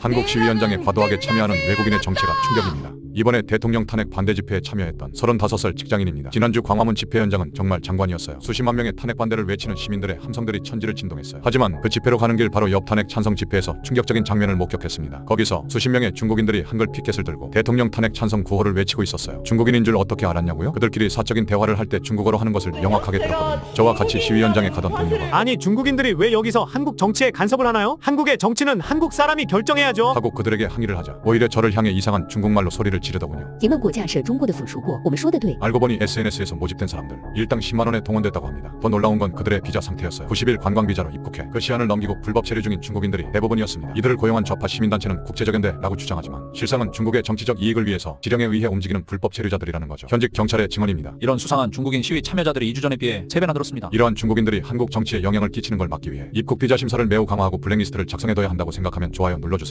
한국 시위 현장에 과도하게 참여하는 외국인의 정체가 충격입니다. 이번에 대통령 탄핵 반대 집회에 참여했던 35살 직장인입니다. 지난주 광화문 집회 현장은 정말 장관이었어요. 수십만 명의 탄핵 반대를 외치는 시민들의 함성들이 천지를 진동했어요. 하지만 그 집회로 가는 길 바로 옆 탄핵 찬성 집회에서 충격적인 장면을 목격했습니다. 거기서 수십 명의 중국인들이 한글 피켓을 들고 대통령 탄핵 찬성 구호를 외치고 있었어요. 중국인인 줄 어떻게 알았냐고요? 그들끼리 사적인 대화를 할 때 중국어로 하는 것을 명확하게 들었거든요. 저와 같이 시위 현장에 가던 동료가 아니 중국인들이 왜 여기서 한국 정치에 간섭을 하나요? 한국의 정치는 한국 사람이 결정해야죠. 하고 그들에게 항의를 하자 오히려 저를 향해 이상한 중국말로 소리를 지르더군요. 请问国家是中国的附属国，我们说的对。 알고 보니 SNS에서 모집된 사람들 일당 10만 원에 동원됐다고 합니다. 더 놀라운 건 그들의 비자 상태였어요. 90일 관광 비자로 입국해 그 시한을 넘기고 불법 체류 중인 중국인들이 대부분이었습니다. 이들을 고용한 좌파 시민단체는 국제적인데라고 주장하지만 실상은 중국의 정치적 이익을 위해서 지령에 의해 움직이는 불법 체류자들이라는 거죠. 현직 경찰의 증언입니다. 이런 수상한 중국인 시위 참여자들이 2주 전에 비해 3배나 늘었습니다. 이러한 중국인들이 한국 정치에 영향을 끼치는 걸 막기 위해 입국 비자 심사를 매우 강화하고 블랙리스트를 작성해둬야 한다고 생각하면 좋아요 눌러주세요.